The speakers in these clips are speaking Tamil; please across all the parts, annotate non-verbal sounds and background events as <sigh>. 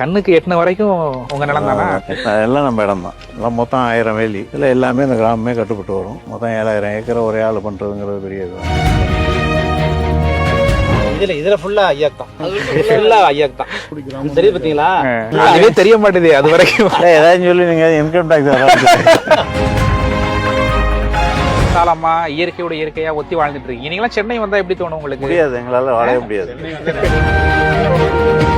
கண்ணுக்கு எட்டின வரைக்கும் உங்க நிலம் தானா? எல்லாம் நம்ம இடம் தான் எல்லாம் மொத்தம் ஆயிரம் வேலி. இதில் எல்லாமே இந்த கிராமமே கட்டுப்பட்டு வரும். மொத்தம் ஏழாயிரம் ஏக்கரை ஒரே ஆள் பண்ணுறதுங்கிறது பெரிய இது. இதுல இதுல ஃபுல்லா ஐயாக் தான் ஃபுல்லா ஐயாக் தான் தெரியுது பாத்தீங்களா? அதுவே தெரிய மாட்டேது அது வரைக்கும். ஏதாச்சும் சொல்லி நீங்கள் இன்கம் டேக்ஸ் காலமா இயற்கையோட இயற்கையா ஒத்தி வாழ்ந்துட்டு இருக்கீங்க. நீங்களாம் சென்னை வந்தா எப்படி தோணும் உங்களுக்கு? முடியாது எங்களால் வாழவே முடியாது. <laughs>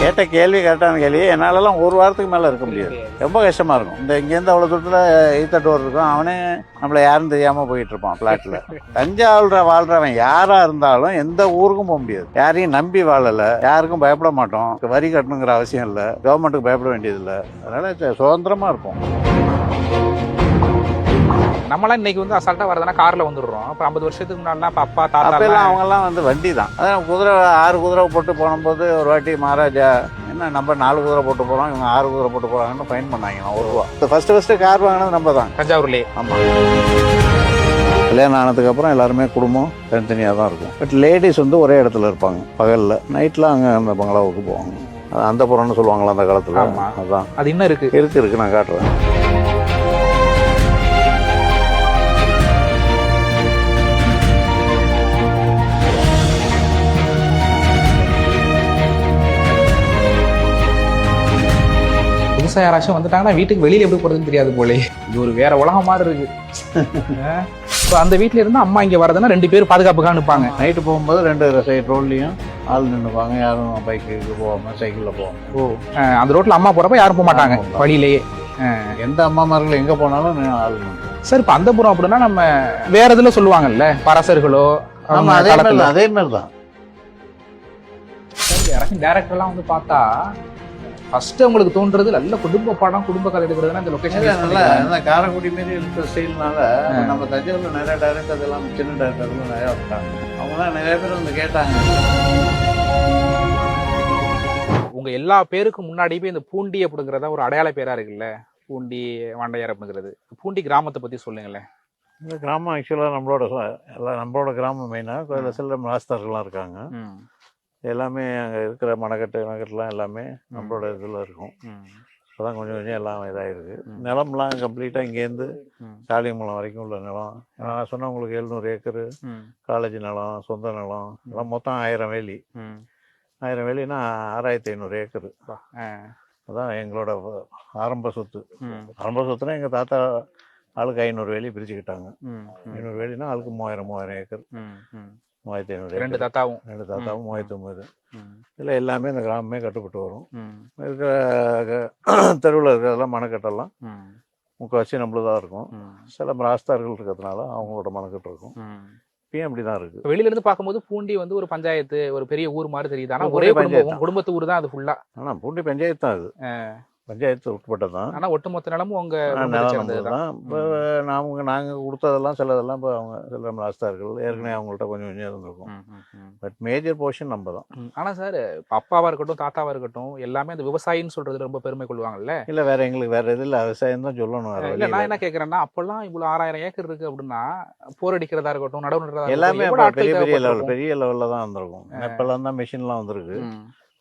கேட்ட கேள்வி கரெக்டான கேள்வி. என்னாலலாம் ஒரு வாரத்துக்கு மேலே இருக்க முடியாது. ரொம்ப கஷ்டமாக இருக்கும். இந்த இங்கேருந்து அவ்வளோ தூரத்தில் ஈத்தட்டோர் இருக்கும். அவனே நம்மளை யாரும் தெரியாமல் போயிட்டு இருப்பான் ஃப்ளாட்டில் தஞ்சாவூரில் வாழ்கிறவன் யாராக இருந்தாலும் எந்த ஊருக்கும் போக முடியாது. யாரையும் நம்பி வாழலை. யாருக்கும் பயப்பட மாட்டோம். வரி கட்டணுங்கிற அவசியம் இல்லை. கவர்மெண்ட்டுக்கு பயப்பட வேண்டியதில்லை. அதனால் சுதந்திரமாக இருப்போம். நம்மளாம் இன்னைக்கு வந்து அசால்ட்டா வரதுனா கார்ல வந்துடுறோம். அப்ப ஐம்பது வருஷத்துக்கு முன்னாடிலாம் இப்ப அப்பா தாத்தா அப்பெல்லாம் அவங்கெல்லாம் வந்து வண்டி தான் அதான் குதிரை ஆறு குதிரை போட்டு போகும்போது ஒரு வாட்டி மகாராஜா என்ன நம்ம நாலு குதிரை போட்டு போகிறோம் இவங்க ஆறு குதிரை போட்டு போகிறாங்கன்னு ஃபைன் பண்ணாங்க ஒரு ரூபா. ஃபஸ்ட்டு ஃபஸ்ட்டு கார் வாங்கினது நம்ம தான் தஞ்சாவூர்லயே. ஆமாம் கல்யாணம் ஆனதுக்கப்புறம் எல்லாருமே குடும்பம் தனித்தனியாக தான் இருக்கும். பட் லேடிஸ் வந்து ஒரே இடத்துல இருப்பாங்க. பகலில் நைட்டில் அங்கே அந்த பங்களாவுக்கு போவாங்க. அந்த புறம்னு சொல்லுவாங்களா அந்த காலத்தில். அதான். அது இன்னும் இருக்கு. இருக்கு இருக்கு. நான் காட்டுறேன். புதுசா யாராச்சும் வந்துட்டாங்கன்னா வீட்டுக்கு வெளியில எப்படி போறதுன்னு தெரியாது போலே. இது ஒரு வேற உலகம் மாதிரி இருக்கு. இப்போ அந்த வீட்ல இருந்து அம்மா இங்க வரதுன்னா ரெண்டு பேரும் பாதுகாப்புக்காக நிப்பாங்க. நைட்டு போகும்போது ரெண்டு சைடு ரோட்லேயும் ஆள் நின்றுப்பாங்க யாரும் பைக்கு போகாமல் சைக்கிளில் போவாங்க. ஓ அந்த ரோட்ல அம்மா போறப்ப யாரும் போக மாட்டாங்க. வழியிலேயே. எந்த அம்மாமார்கள் எங்கே போனாலும் ஆள் சார் இப்ப அந்த புறம் அப்படின்னா நம்ம வேற இதுல சொல்லுவாங்கல்ல? பரசர்களோ ஆமாம் அதே மாதிரி அதே மாதிரி தான் டேரக்டர்லாம் வந்து பார்த்தா ஃபர்ஸ்ட் அவங்களுக்கு தோன்றது நல்ல குடும்ப படம் குடும்ப கதை எடுக்கிறதுனா இந்த லொகேஷன் நல்லா இந்த காரைக்குடி மாரி இருக்கிற ஸ்டைல்னால நம்ம தஞ்சாவூர்ல நிறைய டேரக்டர் எல்லாம் சின்ன டேரக்டர்லாம் நிறையா இருக்காங்க அவங்களாம் நிறைய பேர் வந்து கேட்டாங்க. உங்க எல்லா பேருக்கும் முன்னாடியே இந்த பூண்டி அப்படிங்கிறத ஒரு அடையாள பேரா இருக்குல்ல? பூண்டி வாண்டையார் அப்படிங்கிறது. பூண்டி கிராமத்தை பத்தி சொல்லுங்களேன். இந்த கிராமம் ஆக்சுவலாக நம்மளோட எல்லாம் நம்மளோட கிராமம் மெயினாக கோயிலில் சில மாஸ்டர்கள்லாம் இருக்காங்க. எல்லாமே அங்கே இருக்கிற மணக்கட்டு மணக்கட்டுலாம் எல்லாமே நம்மளோட இதில் இருக்கும். இப்போதான் கொஞ்சம் கொஞ்சம் எல்லாம் இதாகிருக்கு. நிலம்லாம் கம்ப்ளீட்டாக இங்கேருந்து காளியங்குளம் வரைக்கும் உள்ள நிலம். நான் சொன்ன உங்களுக்கு எழுநூறு ஏக்கரு காலேஜ் நிலம் சொந்த நிலம் எல்லாம் மொத்தம் ஆயிரம் வேலி. ஆயிரம் வேலினா ஆறாயிரத்தி ஐநூறு ஏக்கர். அதான் எங்களோட ஆரம்ப சொத்து. ஆரம்ப சொத்துனா எங்கள் தாத்தா ஆளுக்கு ஐநூறு வேலி பிரிச்சுக்கிட்டாங்க. ஐநூறு வேலினா ஆளுக்கு மூவாயிரம் மூவாயிரம் ஏக்கர். மூவாயிரத்தி ஐநூறு ரெண்டு தாத்தாவும். ரெண்டு தாத்தாவும் மூவாயிரத்தி ஒம்பது இதில் எல்லாமே இந்த கிராமமே கட்டுப்பட்டு வரும். இருக்கிற தெருவில் இருக்கிறதெல்லாம் மணக்கட்டெல்லாம் முக்கால்வாசி நம்மளதாக இருக்கும். சில ராஸ்தார்கள் இருக்கிறதுனால அவங்களோட மணக்கட்டு இருக்கும். இப்பயும் அப்படி தான் இருக்குது வெளியில இருந்து பார்க்கும்போது பூண்டி வந்து ஒரு பஞ்சாயத்து ஒரு பெரிய ஊர் மாதிரி தெரியுது. ஆனா ஒரு குடும்பம் பஞ்சாயத்து குடும்பத்து ஊர் தான் அது ஃபுல்லா ஆனால் பூண்டி பஞ்சாயத்து தான் அது. பஞ்சாயத்து உட்பட்டது தான் ஆனா ஒட்டுமொத்த நிலமும் உங்க ஆ, குடும்பத்தை நிலம் தான். இப்போ நாம நாங்கள் கொடுத்ததெல்லாம் சிலதெல்லாம் இப்போ அவங்க சில ராஸ்தார்கள் ஏற்கனவே அவங்கள்ட்ட கொஞ்சம் கொஞ்சம் இருந்திருக்கும். பட் மேஜர் போர்ஷன் நம்ம தான். ம். ஆனா சார் இப்ப அப்பாவா இருக்கட்டும் தாத்தாவா இருக்கட்டும் எல்லாமே அந்த விவசாயின்னு சொல்றது ரொம்ப பெருமை கொள்வாங்கல்ல? இல்லை வேற எங்களுக்கு வேற இது இல்லை. விவசாயம் தான் சொல்லணும் வேற இல்ல நான். என்ன கேக்குறேன்னா அப்பெல்லாம் இவ்வளவு ஆறாயிரம் ஏக்கர் இருக்கு அப்படின்னா போர் அடிக்கிறதா இருக்கட்டும் நடவு நடுறதா எல்லாமே பெரிய பெரிய லெவல்? பெரிய லெவலில் தான் வந்திருக்கும். இப்போல்லாம் தான் மிஷின்லாம் வந்திருக்கு.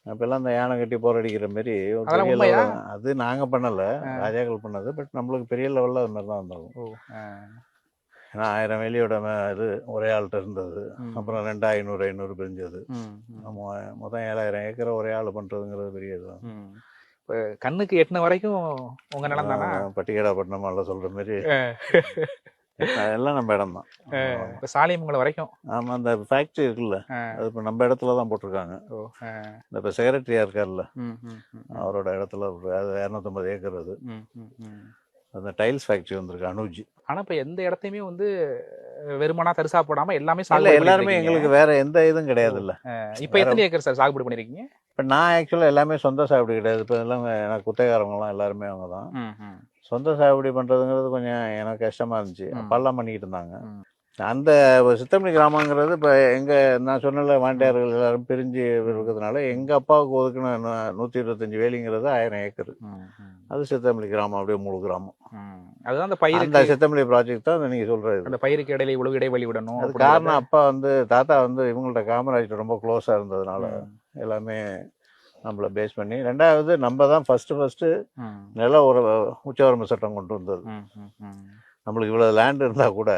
ம். இப்போல்லாம் இந்த யானை கட்டி போர் அடிக்கிற மாதிரி ஒரு பெரிய level- அது நாங்கள் பண்ணலை. ராஜாக்கள் பண்ணது பட் நம்மளுக்கு பெரிய லெவலில் அது மாதிரி தான் ஆ. ஏன்னா ஆயிரம் வேலியோட ம- இது ஒரே ஆள்கிட்ட இருந்தது. அப்புறம் ரெண்டு ஐநூறு ஐநூறு பிரிஞ்சது நம்ம மொத்தம் ஏழாயிரம் ஏக்கரை ஒரே ஆள் பண்ணுறதுங்கிறது பெரிய இதுதான். இப்ப கண்ணுக்கு எட்டின வரைக்கும் உங்க நிலம் தானா பட்டிகடாப்பட்டினம் எல்லாம் சொல்கிற மாதிரி எல்லாம் நம்ம இடம் தான் இப்ப சாலியமங்கலம் வரைக்கும். ஆமாம் அந்த ஃபேக்ட்ரி இருக்குல்ல. அது இப்போ நம்ம இடத்துல தான் போட்டிருக்காங்க. இந்த இப்போ செக்ரட்டரியா இருக்கார்ல அவரோட இடத்துல அது இரநூத்தம்பது ஏக்கர் அது. அந்த டைல்ஸ் ஃபேக்ட்ரி வந்திருக்கு அனுஜ். ஆனா இப்ப எந்த இடத்தையுமே வந்து வெறுமனா தரிசா போடாம எல்லாமே சாகுபடி எல்லாருமே. எங்களுக்கு வேற எந்த இதுவும் கிடையாது இல்ல இப்ப எத்தனை ஏக்கர் சார் சாகுபடி பண்ணிருக்கீங்க? இப்போ நான் ஆக்சுவலாக எல்லாமே சொந்த சாகுபடி கிடையாது. இப்போ எல்லாம் எனக்கு குத்தகாரவங்கலாம் எல்லாருமே அவங்க தான். சொந்த சாகுபடி பண்ணுறதுங்கிறது கொஞ்சம் எனக்கு கஷ்டமாக இருந்துச்சு. அப்பெல்லாம் பண்ணிக்கிட்டு இருந்தாங்க. அந்த சித்தமணி கிராமங்கிறது இப்போ எங்கள் நான் சொன்னல வாண்டியார்கள் எல்லாரும் பிரிஞ்சு இருக்கிறதுனால எங்கள் அப்பாவுக்கு ஒதுக்குன நூற்றி இருபத்தஞ்சி வேலிங்கிறது ஆயிரம் ஏக்கர் அது சித்தமணி கிராமம் அப்படியே முழு கிராமம். அதுதான் அந்த அந்த பயிருக்கு சித்தமல்லி ப்ராஜெக்ட் தான் நீங்கள் சொல்கிறது அந்த பயிருக்கு இடையில இவ்வளவு இடைவெளி விடணும் அது காரணம் அப்பா வந்து தாத்தா வந்து இவங்கள்ட்ட காமராஜ் ரொம்ப க்ளோஸாக இருந்ததுனால. எல்லாமே நம்மளை பேஸ் பண்ணி ரெண்டாவது நம்ம தான் ஃபஸ்ட்டு ஃபஸ்ட்டு. நில ஒரு உச்சவரம்பு சட்டம் கொண்டு வந்தது. நம்மளுக்கு இவ்வளோ லேண்ட் இருந்தால் கூட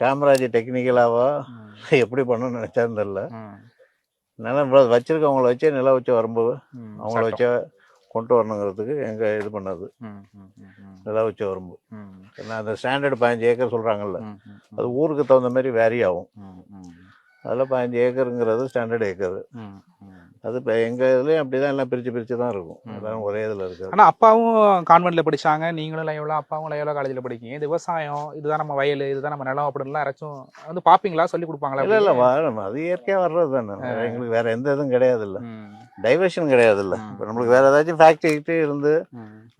காமராஜ் டெக்னிக்கலாவா ம், <laughs> எப்படி பண்ணணும்னு நினச்சான்னு தெரில நிலம் இவ்வளோ வச்சிருக்கவங்கள வச்சே நில வச்ச வரம்பு. அவங்கள. வச்சே கொண்டு வரணுங்கிறதுக்கு எங்கள் இது பண்ணது. நில வச்ச வரம்பு. ஏன்னா அந்த ஸ்டாண்டர்டு பதினஞ்சு ஏக்கர் சொல்கிறாங்கல்ல அது ஊருக்கு தகுந்த மாதிரி வேரி ஆகும். அதில் பதினஞ்சு ஏக்கருங்கிறது ஸ்டாண்டர்டு ஏக்கர். அது இப்போ எங்கள் இதுலேயும் அப்படி தான் எல்லாம் பிரித்து பிரித்து தான் இருக்கும். எல்லாரும் ஒரே இதில் இருக்காது ஆனா அப்பாவும் கான்வென்ட்ல படிச்சாங்க. நீங்களும் லயோலா அப்பாவும் லயோலா காலேஜ்ல படிக்கீங்க? இது விவசாயம் இதுதான் நம்ம வயல் இதுதான் நம்ம நிலம் அப்படின்லாம் யாராச்சும் வந்து பாப்பீங்களா சொல்லி கொடுப்பாங்களா இல்லை இல்லை அது இயற்கையாக வர்றது தானே எங்களுக்கு வேறு எந்த இதுவும் கிடையாது இல்லை டைவர்ஷன் கிடையாது இல்லை ம். இப்போ நம்மளுக்கு வேறு ஏதாச்சும் ஃபேக்ட்ரி இருந்து.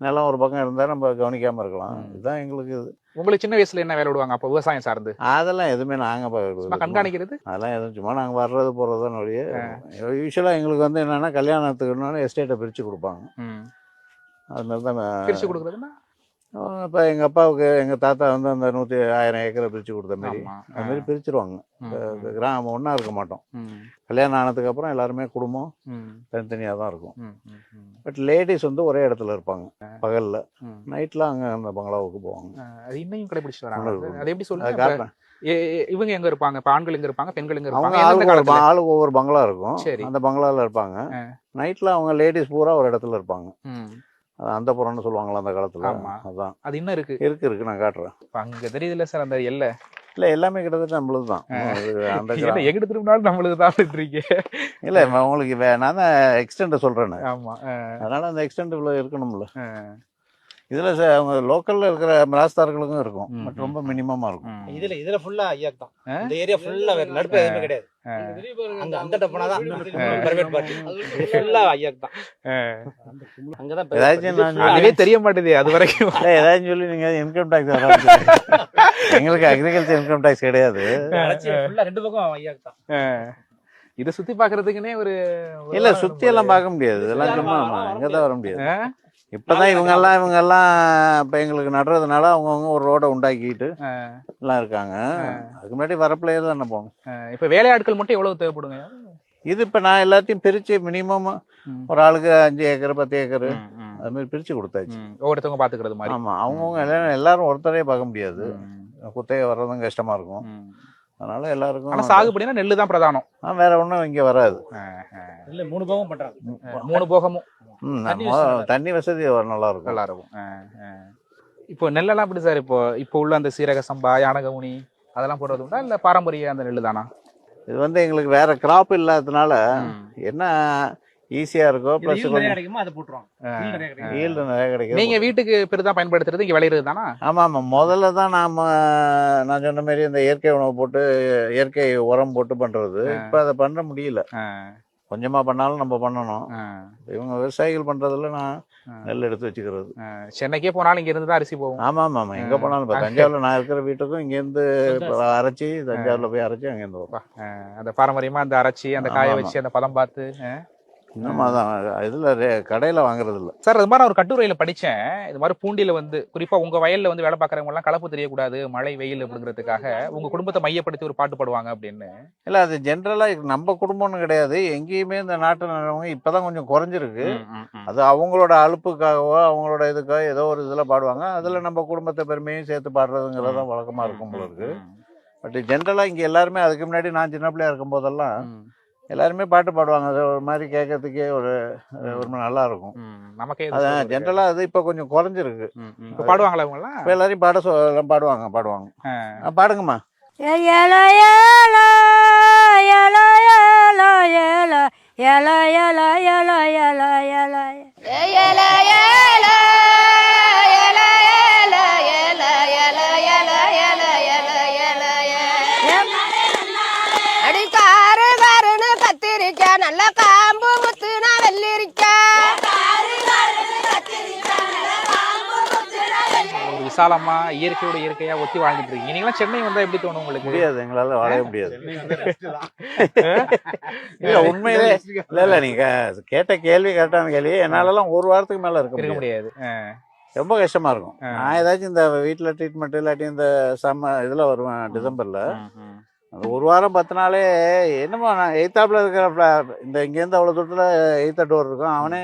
நிலம் ஒரு பக்கம் இருந்தால் நம்ம கவனிக்காமல் இருக்கலாம். இதுதான் எங்களுக்கு இது. உங்களுக்கு சின்ன வயசுல என்ன வேலை விடுவாங்க? அப்ப விவசாயம் சார்ந்து? அதெல்லாம் எதுவுமே நாங்கள் கண்காணிக்கிறது? அதெல்லாம் எதுவும் சும்மா நாங்கள் வர்றது போகிறது தான் ஒழிய யூஸ்வலாக எங்களுக்கு வந்து என்னென்னா கல்யாணத்துக்குன்னு எஸ்டேட்டை பிரித்து கொடுப்பாங்க. அது மாதிரி தான் பிரிச்சு கொடுக்குறதுன்னா? இப்போ எங்கள் அப்பாவுக்கு எங்கள் தாத்தா வந்து அந்த நூற்றி ஆயிரம் ஏக்கரை பிரித்து கொடுத்த மாதிரி ஆமா. அது மாதிரி பிரிச்சிருவாங்க. கிராமம் ஒன்றா இருக்க மாட்டோம். கல்யாணம் ஆனதுக்கப்புறம் எல்லாருமே குடும்பம் தனித்தனியாக தான் இருக்கும். பட் லேடிஸ் வந்து ஒரே இடத்துல இருப்பாங்க. பகலில். நைட்டில் அங்கே அந்த பங்களாவுக்கு போவாங்க. அது இன்னையும் கடைபிடிச்சிட்டு வராங்க. அது எப்படி சொல்லுங்க? இவங்க எங்க இருப்பாங்க? இப்ப ஆண்கள் எங்க இருப்பாங்க? பெண்கள் எங்க இருப்பாங்க? ஆளுக்கு ஆளுக்கு ஒவ்வொரு பங்களா இருக்கும். அந்த பங்களாவில் இருப்பாங்க. ஆ. நைட்டில் அவங்க லேடிஸ் பூரா ஒரு இடத்துல இருப்பாங்க. அந்த புறம்னு சொல்லுவாங்களா அந்த காலத்தில். அதான். அது இன்னும் இருக்கு. இருக்கு இருக்கு. நான் காட்டுறேன். அங்க தெரியுதுல்ல சார் அந்த எல்லை? இல்லை எல்லாமே கிட்டத்தட்ட நம்மளுது தான். அந்த <laughs> எங்கிட்டு திரும்பினாலும் நம்மளுக்கு தான் இருக்கீங்க இல்லை உங்களுக்கு நான் தான் எக்ஸ்டெண்ட் சொல்கிறேன்னு ஆமா ஆ, அதனால அந்த எக்ஸ்டெண்ட் இவ்வளோ இருக்கணும்ல இதில் அவங்க லோக்கலில் இருக்கிற மிராஸ்தார்களுக்கும் இருக்கும். பட் ரொம்ப மினிமமாக இருக்கும். இதுல இதுல ஃபுல்லா ஐயாக்கு தான்? இந்த ஏரியா ஃபுல்லா வேற நடுப்பு எதுவுமே கிடையாது. அங்க அந்த போனாதான் பிரைவேட் பார்ட்டி ஃபுல்லா ஐயாக்கு தான். ஆ. அங்கதான் ஏதாச்சும் நான் அதுவே தெரிய மாட்டேது அது வரைக்கும். ஏதாச்சும் சொல்லி நீங்கள் இன்கம் டேக்ஸ் வராது எங்களுக்கு அக்ரிகல்ச்சர் இன்கம் டேக்ஸ் கிடையாது. ஃபுல்லா ரெண்டு பக்கம் ஐயாக்கு தான். இதை சுத்தி பாக்குறதுக்குன்னே ஒரு இல்லை சுற்றி எல்லாம் பார்க்க முடியாது. இதெல்லாம் சுத்தி சும்மா தான் வர முடியாது? இப்பதான் இவங்கெல்லாம் இவங்கெல்லாம் இப்போ எங்களுக்கு நடுறதுனால அவங்கவுங்க ஒரு ரோடை உண்டாக்கிட்டு. எல்லாம் இருக்காங்க. அதுக்கு முன்னாடி வரப்பிள்ளையே தானே போகணும் ஆ, இப்ப வேலையாட்கள் மட்டும் எவ்வளவு தேவைப்படுங்க? இது இப்போ நான் எல்லாத்தையும் பிரித்து மினிமம். ஒரு ஆளுக்கு அஞ்சு ஏக்கர் பத்து ஏக்கர் அது மாதிரி பிரித்து கொடுத்தாச்சு. ஒவ்வொருத்தவங்க பாத்துக்கிறது மாதிரி. ஆமாம் அவங்கவுங்க எல்லாரும் எல்லாரும் ஒருத்தரே பார்க்க முடியாது. ம், குத்தகை வர்றதும் கஷ்டமாக இருக்கும். அதனால எல்லாருக்கும் சாகுபடினா நெல்லு தான் பிரதானம். ஆ, வேற ஒன்றும் இங்கே வராது. இல்ல மூணு பக்கம் பண்றாங்க மூணு போகமும். ம், தண்ணி நம்ம வசதி தண்ணி வசதி வர- நல்லா இருக்கும் நல்லா இருக்கும் ஆ, ஆ. இப்போ நெல்லெல்லாம் எப்படி சார் இப்போ இப்போ உள்ள அந்த சீரக சம்பா யானகவுனி அதெல்லாம் போடுறது உண்டா? இல்ல பாரம்பரிய அந்த நெல்லு தானா? இது வந்து எங்களுக்கு வேற கிராப் இல்லாததுனால என்ன ஈஸியா இருக்கோ ப்ளஸ் கொஞ்சம் அதை ஈல்டு நிறைய கிடைக்கும்? நீங்க வீட்டுக்கு பெரிதா பயன்படுத்துறது இங்க விளையிறது தானா? ஆமா ஆமா. முதல்ல தான் நாம நான் சொன்ன மாதிரி இந்த இயற்கை உணவு போட்டு இயற்கை உரம் போட்டு பண்றது. இப்ப அதை பண்ண முடியல. கொஞ்சமா பண்ணாலும் நம்ம பண்ணணும். இவங்க விவசாயிகள் பண்றதுல நான். நெல் எடுத்து வச்சுக்கிறது. சென்னைக்கே போனாலும் இங்க இருந்து தான் அரிசி போகும். ஆமா ஆமா ஆமா. எங்க போனாலும் இப்ப தஞ்சாவூர்ல நான் இருக்கிற வீட்டுக்கும் இங்க இருந்து அரைச்சி தஞ்சாவூர்ல போய் அரைச்சி அங்க இருந்து வரும். அந்த பாரம்பரியமா அந்த அரைச்சி அந்த காய வச்சு அந்த பதம் பார்த்து. இன்னும் அதான் இதுல கடையில வாங்குறது இல்ல சார் அது மாதிரி நான் ஒரு கட்டுரையில படிச்சேன். இது மாதிரி பூண்டியில வந்து குறிப்பா உங்க வயல்ல வந்து வேலை பார்க்கறவங்க எல்லாம் கலப்பு தெரியக்கூடாது மழை வெயில் அப்படிங்கிறதுக்காக உங்க குடும்பத்தை மையப்படுத்தி ஒரு பாட்டு பாடுவாங்க அப்படின்னு. இல்ல அது ஜென்ரலா நம்ம குடும்பம்னு கிடையாது. எங்கேயுமே இந்த நாட்டு நல்லவங்க இப்பதான் கொஞ்சம் குறைஞ்சிருக்கு. அது அவங்களோட அலுப்புக்காகவோ அவங்களோட இதுக்காக ஏதோ ஒரு இதில் பாடுவாங்க. அதில் நம்ம குடும்பத்தை பெருமையும் சேர்த்து பாடுறதுங்கிறது தான் வழக்கமாக இருக்கும் போல இருக்கு. பட் ஜென்ரலாக இங்கே எல்லாருமே அதுக்கு முன்னாடி நான் சின்ன பிள்ளையா இருக்கும் போதெல்லாம் எல்லாருமே பாட்டு பாடுவாங்க அது ஒரு மாதிரி கேட்கறதுக்கே ஒரு ஒரு மாதிரி நல்லா இருக்கும் நமக்கே அதான் ஜென்ரலாக அது இப்போ கொஞ்சம் குறைஞ்சிருக்கு. இப்ப பாடுவாங்களா அவங்க எல்லாம் இப்போ எல்லாரையும் பாட சொ எல்லாம் பாடுவாங்க பாடுவாங்க ஆ. ஆ, பாடுங்கம்மா ஏல ஏல ஏல ஏல ஏல ஏல ஏல ஏல ஏல ஏல விசாலமா இயற்கையோட இயற்கையா ஒத்தி வாழ்ந்துட்டு இருக்கீங்க. நீங்களாம் சென்னை வந்தா எப்படி தோணும் உங்களுக்கு? முடியாது எங்களால் வாழவே முடியாது. இல்லை உண்மையிலே இல்லை இல்லை நீங்கள் கேட்ட கேள்வி கரெக்டான கேள்வி. என்னாலலாம் ஒரு வாரத்துக்கு மேலே இருக்க முடியாது. ரொம்ப கஷ்டமா இருக்கும். நான் ஏதாச்சும் இந்த வீட்டில் ட்ரீட்மெண்ட் இல்லாட்டி இந்த சம்ம இதில் வருவேன் டிசம்பரில். அந்த ஒரு வாரம் பத்து நாளே என்னமோ நான் எய்த்தாப்புல இருக்கிற இந்த இங்கேருந்து அவ்வளோ தூரத்தில் எய்த்த டோர் இருக்கும். அவனே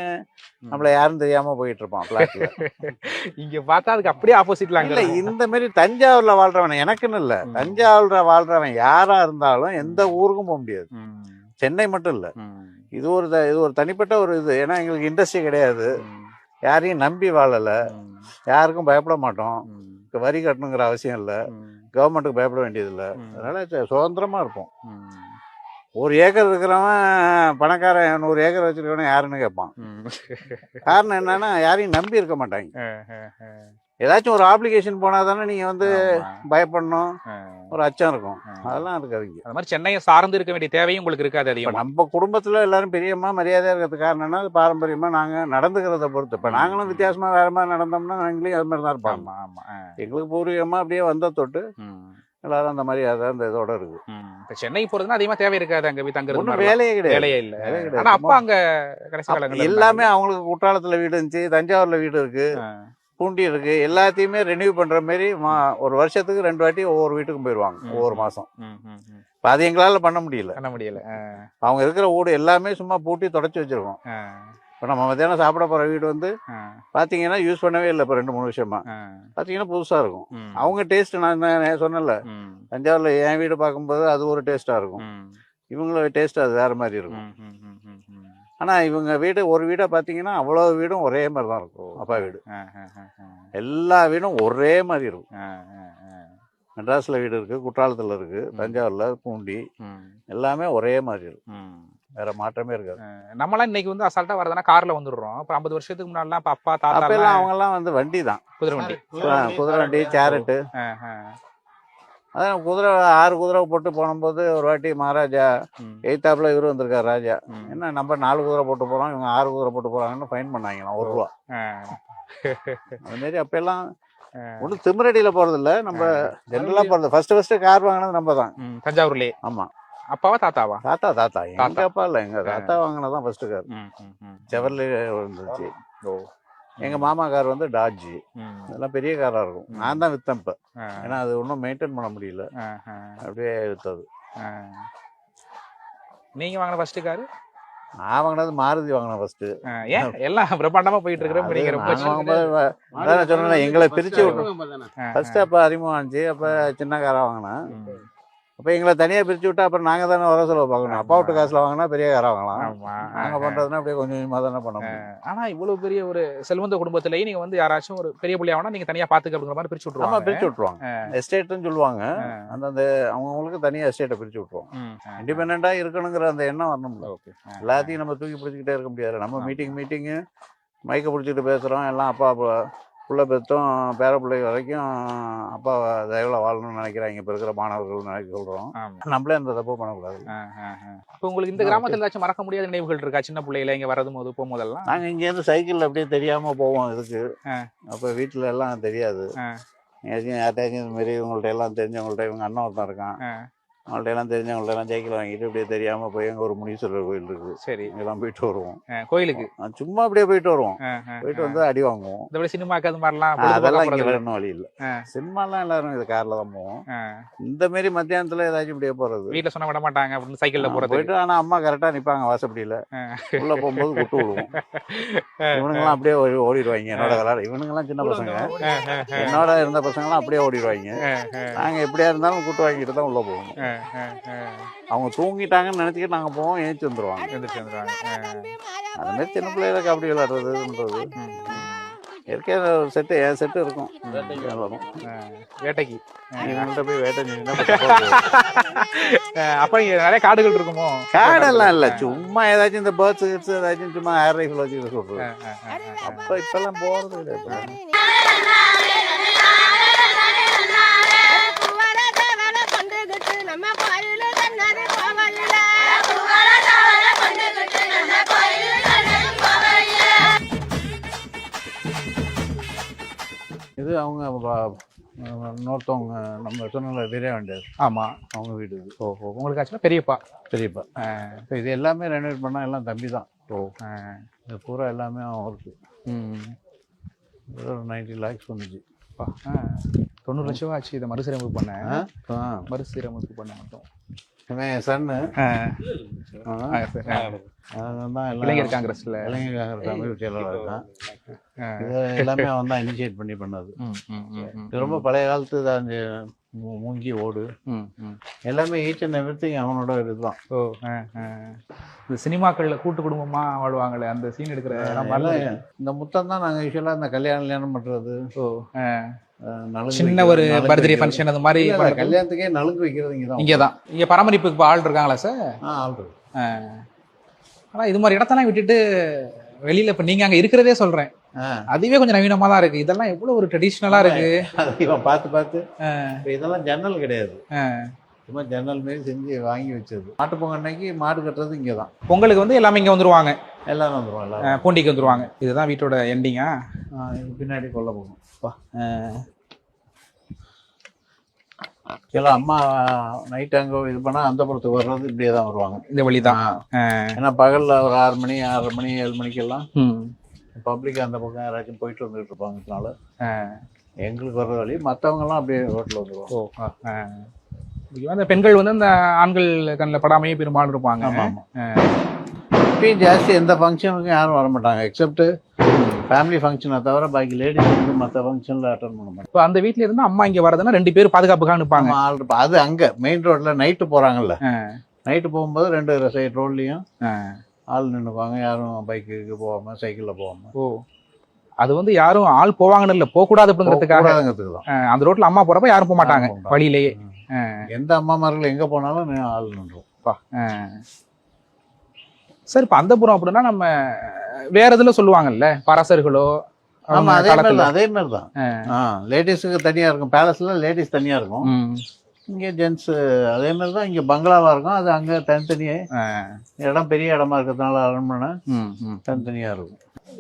நம்மள யாரும் தெரியாம போயிட்டு இருப்பான் பிளாட்ல <laughs> இங்க பார்த்தா அதுக்கு அப்படியே ஆப்போசிட்ல அங்க இல்ல. இந்த மாதிரி தஞ்சாவூர்ல வாழ்றவன் எனக்குன்னு இல்ல. தஞ்சாவூர்ல வாழ்றவன் யாரா இருந்தாலும் எந்த ஊருக்கும் போக முடியாது. சென்னை மட்டும் இல்ல. இது ஒரு த- இது ஒரு தனிப்பட்ட ஒரு இது. ஏன்னா எங்களுக்கு இண்டஸ்ட்ரி கிடையாது. யாரையும் நம்பி வாழல. யாருக்கும் பயப்பட மாட்டோம். வரி கட்டணுங்கிற அவசியம் இல்லை. கவர்மெண்ட்டுக்கு பயப்பட வேண்டியது இல்லை ம். அதனால சு- சுதந்திரமா இருப்போம். ஒரு ஏக்கர் இருக்கிறவன் பணக்காரன் நூறு ஏக்கர் வச்சிருக்கவன் யாருன்னு கேட்பான். காரணம் என்னன்னா யாரையும் நம்பி இருக்க மாட்டாங்க. ஏதாச்சும் ஒரு ஆப்ளிகேஷன் போனா தானே நீங்க வந்து. பயப்படணும். ஒரு அச்சம் இருக்கும். அதெல்லாம் இருக்காதுங்க அது மாதிரி சென்னையை சார்ந்து இருக்க வேண்டிய தேவையும் உங்களுக்கு இருக்காது அதிகமா நம்ம குடும்பத்துல எல்லாரும் பெரியம்மா மரியாதையா இருக்கிறது காரணம்னா அது பாரம்பரியமா நாங்க நடந்துக்கிறத பொறுத்து இப்ப நாங்களும் வித்தியாசமா வேற மாதிரி நடந்தோம்னா எங்களையும் அது மாதிரி தான் இருப்பாங்க. எங்களுக்கு பூர்வீகமா அப்படியே வந்த தொட்டு எல்லாரும் அந்த மரியாதை அந்த இதோட இருக்கு. இப்ப சென்னை போறதுன்னா அதிகமா தேவை இருக்காது அங்க போய் தங்குறது ஒன்றும். வேலையே கிடையாது வேலையே இல்ல. ஆனா அப்பா அங்க கடைசி எல்லாமே அவங்களுக்கு குற்றாலத்துல வீடு இருந்துச்சு தஞ்சாவூர்ல வீடு இருக்கு. பூண்டி இருக்கு. எல்லாத்தையுமே ரெனியூ பண்ற மாதிரி மா- ஒரு வருஷத்துக்கு ரெண்டு வாட்டி ஒவ்வொரு வீட்டுக்கும் போயிடுவாங்க. ஒவ்வொரு மாசம். இப்ப அது எங்களால பண்ண முடியல. பண்ண முடியல. அவங்க இருக்கிற வீடு எல்லாமே சும்மா பூட்டி தொடச்சி வச்சிருக்கோம். இப்போ நம்ம மத்தியானம் சாப்பிட போற வீடு வந்து அஹ், பாத்தீங்கன்னா யூஸ் பண்ணவே இல்லை இப்போ ரெண்டு மூணு வருஷமா அஹ். பாத்தீங்கன்னா புதுசா இருக்கும். அவங்க டேஸ்ட் நான் சொன்னல தஞ்சாவூர்ல என் வீடு பார்க்கும்போது அது ஒரு டேஸ்டா இருக்கும். இவங்களோட டேஸ்ட் அது வேற மாதிரி இருக்கும். ம், ம், ம், ம், ம். ஆனா இவங்க வீடு ஒரு வீடை பாத்தீங்கன்னா அவ்வளவு வீடும் ஒரே மாதிரி தான் இருக்கும். அப்பா வீடு. எல்லா வீடும் ஒரே மாதிரி இருக்கும். மெட்ராஸ்ல வீடு இருக்கு குற்றாலத்துல இருக்கு தஞ்சாவூர்ல பூண்டி. எல்லாமே ஒரே மாதிரி இருக்கும். வேற மாற்றமே இருக்காது. நம்மளாம் இன்னைக்கு வந்து அசால்ட்டா வரதுனா கார்ல வந்துடுறோம். அப்புறம் ஐம்பது வருஷத்துக்கு முன்னாடிலாம் இப்ப அப்பா தாத்தா அவங்க எல்லாம் வந்து வண்டி. தான் குதிரை வண்டி குதிரை வண்டி சேரட்டு. அதான் குதிரை ஆறு குதிரை போட்டு போனும்போது ஒரு வாட்டி மகாராஜா எய்த்தாப்புல இவரு வந்திருக்காரு ராஜா. என்ன நம்ம நாலு குதிரை போட்டு போறோம் இவங்க ஆறு குதிரை போட்டு போறாங்கன்னு ஃபைன் பண்ணாங்க ஒரு ரூபா. அஹ், அது மாதிரி அப்ப எல்லாம் அஹ். ஒன்றும் திமிரடியில போறது இல்ல நம்ம ஜென்ரலா போறது. ஃபர்ஸ்ட் ஃபர்ஸ்ட் கார் வாங்கினது நம்ம தான். தஞ்சாவூர்லயே. ஆமா. அப்பாவா தாத்தாவா? தாத்தா தாத்தா. எங்க. அப்பா இல்ல எங்க தாத்தா வாங்கினதான் ஃபர்ஸ்ட் கார் ம், ம், ம். செவர்லே இருந்துச்சு ஓ. எங்க மாமா கார் வந்து டாஜி ம், அதெல்லாம் பெரிய காரா இருக்கும். நான் தான் வித்தேன் இப்ப. ஏன்னா அது ஒன்றும் மெயின்டைன் பண்ண முடியல. அப்படியே வித்தது. அஹ். நீங்க வாங்கின ஃபர்ஸ்ட் காரு? நான் வாங்கினது மாருதி வாங்கினேன் ஃபர்ஸ்ட் ஏன்? எல்லாம் பிரம்மாண்டமா போயிட்டு இருக்கிற அது நீங்க ரொம்ப நான் வாங்கும்போது வ- அதான் நான் சொன்னேன்ல, எங்களை பிரிச்சு விட்டு அஹ், ஃபர்ஸ்ட் அப்ப அறிமுகம் ஆச்சு அப்ப சின்ன காரா வாங்கினேன். அப்ப எங்களை தனியா பிரிச்சு விட்டா அப்புறம் நாங்க தானே வர செலவு பார்க்கணும். அப்பா விட்டு காசுல வாங்கினா பெரிய காரா வாங்கலாம். ஆமா. நாங்க அஹ், பண்றதுன்னா அப்படியே கொஞ்சம் கொஞ்சமா தானே பண்ண முடியும். ஆனா இவ்வளவு பெரிய ஒரு செல்வந்த குடும்பத்திலேயே நீங்க வந்து யாராச்சும் ஒரு பெரிய புள்ளியாவனா நீங்க தனியா பாத்துக்க அப்படிங்கிற மாதிரி பிரிச்சு ஆமா விட்டுருவாங்க பிரிச்சு விட்டுருவாங்க. எஸ்டேட்னு சொல்லுவாங்க. அந்தந்த அவங்கவுங்களுக்கு தனியா எஸ்டேட்டை பிரிச்சு விட்டுருவாங்க. ம், அஹ், இண்டிபெண்டா இருக்கணுங்கிற அந்த எண்ணம் வரணும்ல ஓகே. எல்லாத்தையும் நம்ம தூக்கி பிடிச்சிக்கிட்டே இருக்க முடியாது. நம்ம. மீட்டிங் மீட்டிங்கு மைக்கை பிடிச்சிட்டு பேசுறோம். எல்லாம் அப்பா அப்பா. புள்ள பெத்தும் பேர வரைக்கும் அப்பா தயவுல வாழணும்னு நினைக்கிறாங்க. இப்ப இருக்கிற மாணவர்கள் நினைக்க சொல்றோம். ஆமா. நம்மளே அந்த தப்பு பண்ணக்கூடாது. இப்ப உங்களுக்கு இந்த கிராமத்துல ஏதாச்சும் மறக்க முடியாத நினைவுகள் இருக்கா? சின்ன பிள்ளையில இங்க வரது போது போகும்போதெல்லாம்? நாங்க இங்க இருந்து சைக்கிள்ல அப்படியே தெரியாம போவோம் இதுக்கு. அப்ப வீட்டுல எல்லாம் தெரியாது. எங்கேயாச்சும் யார்ட்டாச்சும் இந்த மாதிரி இவங்கள்ட்ட எல்லாம் தெரிஞ்சவங்கள்ட்ட இவங்க அண்ணன் ஒருத்தன் இருக்கான். அவங்கள்ட்ட எல்லாம் தெரிஞ்சவங்கள்ட்ட எல்லாம் சைக்கிள் வாங்கிட்டு அப்படியே தெரியாம போய் அங்க ஒரு முனீஸ்வரர் கோயில் இருக்கு சரி. இங்கெல்லாம் போயிட்டு வருவோம். கோயிலுக்கு? சும்மா அப்படியே போயிட்டு வருவோம். போயிட்டு. வந்து அடி வாங்குவோம். இந்த மாதிரி சினிமாக்கு அது மாதிரிலாம் அதெல்லாம் இங்க. வேணும் வழி இல்ல. சினிமாலாம் எல்லாரும் இது கார்ல தான் போவோம். இந்த மாதிரி மத்தியானத்துல ஏதாச்சும் இப்படியே போறது. வீட்டுல சொன்னா விட மாட்டாங்க அப்படின்னு சைக்கிள்ல போறது. போயிட்டு ஆனா அம்மா கரெக்டா நிப்பாங்க வாசப்படியில. உள்ள போகும்போது குட்டு விடுவோம். இவனுங்கெல்லாம் அப்படியே ஓடி ஓடிடுவாங்க. என்னோட விளையாட இவனுங்கெல்லாம் சின்ன பசங்க. என்னோட இருந்த பசங்கெல்லாம் அப்படியே ஓடிடுவாங்க. நாங்க எப்படியா இருந்தாலும் கூட்டு வாங்கிட்டு தான் உள்ள போவோம். அவங்க தூங்கிட்டாங்கன்னு நினைச்சுக்கிட்டு நாங்க போவோம் ஏஞ்சி வந்துருவாங்க. எந்திரிச்சு வந்துருவாங்க. அஹ். அந்த மாதிரி சின்ன பிள்ளையில கபடி விளையாடுறதுன்றது. ஏற்கனவே ஒரு செட்டு என் செட்டு இருக்கும். வரும். வேட்டைக்கு. இவங்கள்ட்ட போய் வேட்டை அப்ப இங்க நிறைய காடுகள் இருக்குமோ? காடெல்லாம் இல்ல. சும்மா ஏதாச்சும் இந்த பேர்ட்ஸ் கிட்ஸ் ஏதாச்சும் சும்மா ஏர் ரைஃபிள் வச்சுக்கிட்டு அஹ். அப்ப இப்பெல்லாம் போறது கிடையாது இது அவங்க இன்னொருத்தவங்க நம்ம சொன்ன வேண்டியது. ஆமா. அவங்க வீடு இது. ஓஹோ உங்களுக்கு ஆச்சுன்னா பெரியப்பா. பெரியப்பா. இப்போ இது எல்லாமே ரெனோவேட் பண்ணா எல்லாம் தம்பி தான். ஓ. இது பூரா எல்லாமே அவருக்கு ஒரு நைன்டி லேக்ஸ் வந்துச்சு. தொண்ணூறு லட்சம் ஆச்சு. இதை மறுசீரமைப்பு பண்ண ஆ? ஆ. மறுசீரமைப்பு பண்ண மட்டும். இவன் சன்னு. ஆ. ஆ, சரி. ஆ. அவன் தான் எல்லாம் இளைஞர் காங்கிரஸ்ல. இளைஞர் காங்கிரஸ் அமைப்பு செயலாளர் இருக்கான் எல்லாமே அவன் தான் இனிஷியேட் பண்ணி பண்ணது. ரொம்ப பழைய காலத்து மூ- மூங்கி ஓடு. எல்லாமே ஈச் அண்ட் எவ்ரி அவனோட இதுதான். ஓ. இந்த சினிமாக்கள்ல கூட்டு குடும்பமா வாழ்வாங்களே அந்த சீன் எடுக்கிற இந்த முத்தம் தான் நாங்கள் யூஸ்வலாக இந்த கல்யாணம் கல்யாணம் பண்ணுறது ஓ. சின்ன ஒரு பர்த்டே. ஃபங்க்ஷன் அந்த மாதிரி கல்யாணத்துக்கே நலுங்கு வைக்கிறது இங்கே தான் இங்கதான். இங்க பராமரிப்புக்கு இப்ப ஆள் இருக்காங்களா சார் ஆ ஆள் இருக்கு. ஆ. ஆனா இது மாதிரி இடத்தெல்லாம் விட்டுட்டு வெளியில இப்ப நீங்க அங்க இருக்கிறதே சொல்றேன். ஆ. அதுவே கொஞ்சம் நவீனமா தான் இருக்கு. இதெல்லாம் எவ்வளவு ஒரு ட்ரெடிஷ்னலா இருக்கு. அது இவன் பார்த்து பார்த்து இதெல்லாம் ஜன்னல் கிடையாது. சும்மா ஜன்னல் மாரி செஞ்சு வாங்கி வச்சது. மாட்டு பொங்கல் அன்னைக்கு மாடு கட்டுறது இங்கே தான் பொங்கலுக்கு வந்து எல்லாமே இங்க வந்துருவாங்க. எல்லாரும் வந்துடும் எல்லாரும். பூண்டிக்கு வந்துருவாங்க. இதுதான் வீட்டோட எண்டிங்கா பின்னாடி கொல்ல போகணும். எல்லாம் அம்மா நைட் அங்கே இது பண்ணால் அந்த புறத்துக்கு வர்றது இப்படியே தான் வருவாங்க. இந்த வழிதான். ஆ. ஏன்னா பகலில் ஒரு ஆறு மணி ஆறரை மணி ஏழு மணிக்கெல்லாம். பப்ளிக் அந்த பக்கம் யாராச்சும் போயிட்டு வந்துட்டு இருப்பாங்கனால ஆ. எங்களுக்கு வர்ற வழி மற்றவங்கலாம் அப்படியே ரோட்டில் வந்துடுவாங்க. முக்கியமா இந்த பெண்கள் வந்து அந்த ஆண்கள் கண்ணில் படாமையே பெரும்பாலும் இருப்பாங்க. ஆமாம் இப்பயும் ஜாஸ்தி எந்த ஃபங்க்ஷனுக்கும் யாரும் வர மாட்டாங்க எக்ஸப்ட் ஃபேமிலி ஃபங்க்ஷனை தவிர பாக்கி லேடிஸ் வந்து மற்ற ஃபங்க்ஷனில் அட்டன் பண்ண மாட்டாங்க. இப்போ அந்த வீட்ல இருந்து அம்மா இங்க வரதுன்னா ரெண்டு பேரும் பாதுகாப்புக்காக நிற்பாங்க ஆள் அது அங்கே மெயின் ரோட்டில் நைட்டு போகிறாங்கல்ல நைட்டு போகும்போது ரெண்டு சைடு ரோட்லேயும் ஆள் நின்றுப்பாங்க யாரும் பைக்குக்கு போகாமல் சைக்கிளில் போகாமல் ஓ. அது வந்து யாரும் ஆள் போவாங்கன்னு இல்லை போகக்கூடாது அப்படிங்கிறதுக்காக. அந்த ரோட்ல அம்மா போறப்ப யாரும் போக மாட்டாங்க. வழியிலேயே. எந்த அம்மாமார்கள் எங்கே போனாலும் ஆள் நின்றும். சார் இப்போ அந்த புறம் அப்படின்னா நம்ம வேற இதுல சொல்லுவாங்கல்ல பரசர்களோ அவங்க அதே மாதிரி தான் அதே மாதிரி தான். லேடிஸுக்கு தனியாக இருக்கும் பேலஸில் லேடிஸ் தனியாக இருக்கும். இங்கே ஜென்ஸ் அதே மாதிரி தான் இங்கே பங்களாவாக இருக்கும் அது அங்கே தனித்தனியே. இடம் பெரிய இடமா இருக்கிறதுனால அரண்மனை. தனித்தனியாக இருக்கும்.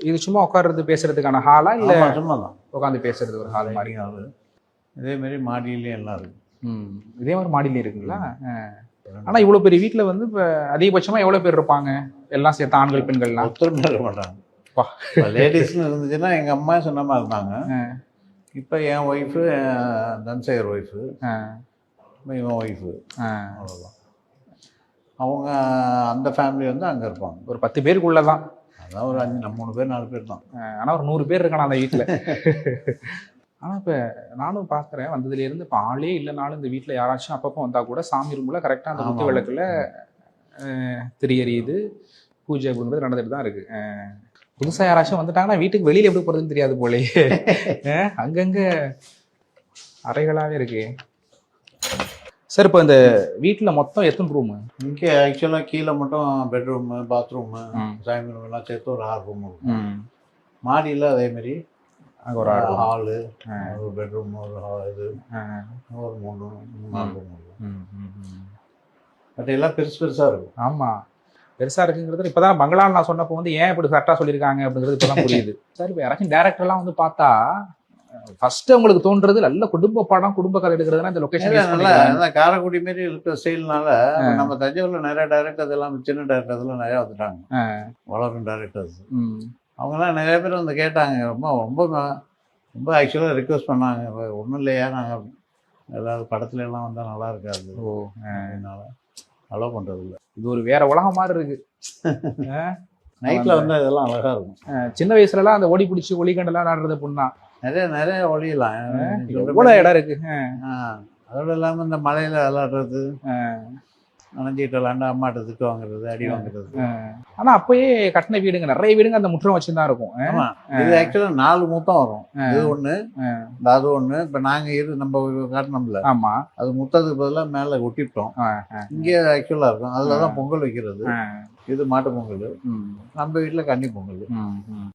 இது சும்மா உட்கார்றது பேசுறதுக்கான ஹாலா இல்ல ஆமா, சும்மா தான். உட்காந்து பேசுறது ஒரு ஹால் மாதிரி? இதே மாதிரி மாடியிலையும் எல்லாம் இருக்கு. இதே மாதிரி மாடியில இருக்குங்களா? ஆ. ஆனா இவ்வளவு பெரிய வீட்ல வந்து இப்ப அதிகபட்சமா எவ்வளவு பேர் இருப்பாங்க எல்லாம் சேர்த்து ஆண்கள் பெண்கள்லாம் ஒருத்தருமே இருக்க மாட்டாங்க. லேடிஸ்னு இருந்துச்சுன்னா எங்கள் அம்மா சொன்ன மாதிரி இருந்தாங்க. இப்போ என் ஒய்ஃபு தன்சேகர் ஒய்ஃபு. இவன் ஒய்ஃபு. அவ்வளோதான் அவங்க அந்த ஃபேமிலி வந்து அங்கே இருப்பாங்க ஒரு பத்து பேருக்குள்ளதான் அதான் ஒரு அஞ்சு மூணு பேர் நாலு பேர் தான் ஆ, ஆனா ஒரு நூறு பேர் இருக்கானா அந்த வீட்டுல <laughs> ஆனா இப்ப நானும் பாக்குறேன் வந்ததுல இருந்து இப்ப ஆளே இல்லைனாலும் இந்த வீட்டுல யாராச்சும் அப்பப்போ வந்தா கூட சாமி ரூம்ல கரெக்டா அந்த குத்து. விளக்குல அஹ், திரி எரியுது பூஜை அப்படிங்கிறது நடந்துட்டு தான் இருக்கு. அஹ், புதுசா யாராச்சும் வந்துட்டாங்கன்னா வீட்டுக்கு வெளியில எப்படி போறதுன்னு தெரியாது போலயே. <laughs> அஹ், அங்கங்க அறைகளாவே இருக்கு. சார் இப்போ இந்த வீட்டுல மொத்தம் எத்தனை ரூமு இங்கே ஆக்சுவலாக கீழே மட்டும் பெட்ரூமு பாத்ரூமு சாமி ரூம் எல்லாம் சேர்த்து ஒரு ஆறு ரூம் இருக்கும் மாடியில் அதே மாதிரி அங்க ஒரு room. ஹாலு ஒரு பெட்ரூம் ஒரு hall இது. ஒரு மூணு நாலு. பட் எல்லாம் பெருசு பெருசாக இருக்கும். ஆமா. பெருசா இருக்குங்கிறது இப்பதான் பங்களான்னு நான் சொன்னப்போ வந்து ஏன் இப்படி கரெக்டா சொல்லியிருக்காங்க அப்படிங்கிறது இப்பதான் <laughs> புரியுது. சார் இப்போ யாராச்சும் டேரக்டர்லாம் வந்து பார்த்தா ஃபர்ஸ்ட் உங்களுக்கு தோன்றது நல்ல குடும்ப படம் குடும்ப கதை எடுக்கிறதுனா இந்த லொகேஷன் நல்லா காரைக்குடி மாரி இருக்கிற ஸ்டைல்னால நம்ம தஞ்சாவூர்ல நிறைய டேரக்டர்ஸ் எல்லாம் சின்ன டேரக்டர்ஸ் எல்லாம் நிறைய வந்துட்டாங்க. வளரும் டேரக்டர்ஸ் அவங்கெல்லாம் நிறைய பேர் வந்து கேட்டாங்க ரொம்ப ரொம்ப ரொம்ப ஆக்சுவலாக ரிக்வஸ்ட் பண்ணாங்க. ஒன்றும் இல்லையா நாங்கள் ஏதாவது படத்துல எல்லாம் வந்தால் நல்லா இருக்காது. ஓ அதனால அலோவ் பண்ணுறது இல்லை. இது ஒரு வேற உலகம் மாதிரி இருக்கு. நைட்டில் வந்து இதெல்லாம் அழகா இருக்கும். சின்ன வயசுல எல்லாம் அந்த ஓடி பிடிச்சி ஒளிகண்டெல்லாம் நடுறது பொண்ணா? நிறைய நிறைய ஒளியலாம் எவ்வளவு இடம் இருக்கு? ஆ, அதோட இல்லாமல் இந்த மலையில விளாடுறது நனைஞ்சிட்டு விளாண்டு அம்மாட்ட திட்டு வாங்குறது அடி வாங்குறது. ஆனா அப்பயே கட்டின வீடுங்க. நிறைய வீடுங்க அந்த முற்றம் வச்சுதான் இருக்கும். இது ஆக்சுவலாக நாலு முத்தம் வரும். இது ஒண்ணு. இந்த அது ஒண்ணு. இப்ப நாங்க இரு நம்ம காட்டினோம்ல. ஆமா. அது முத்தத்துக்கு பதிலா மேல ஒட்டிட்டோம். இங்கே ஆக்சுவலா இருக்கும். அதுலதான் பொங்கல் வைக்கிறது. இது மாட்டு பொங்கல். நம்ம வீட்டுல கன்னி பொங்கல்.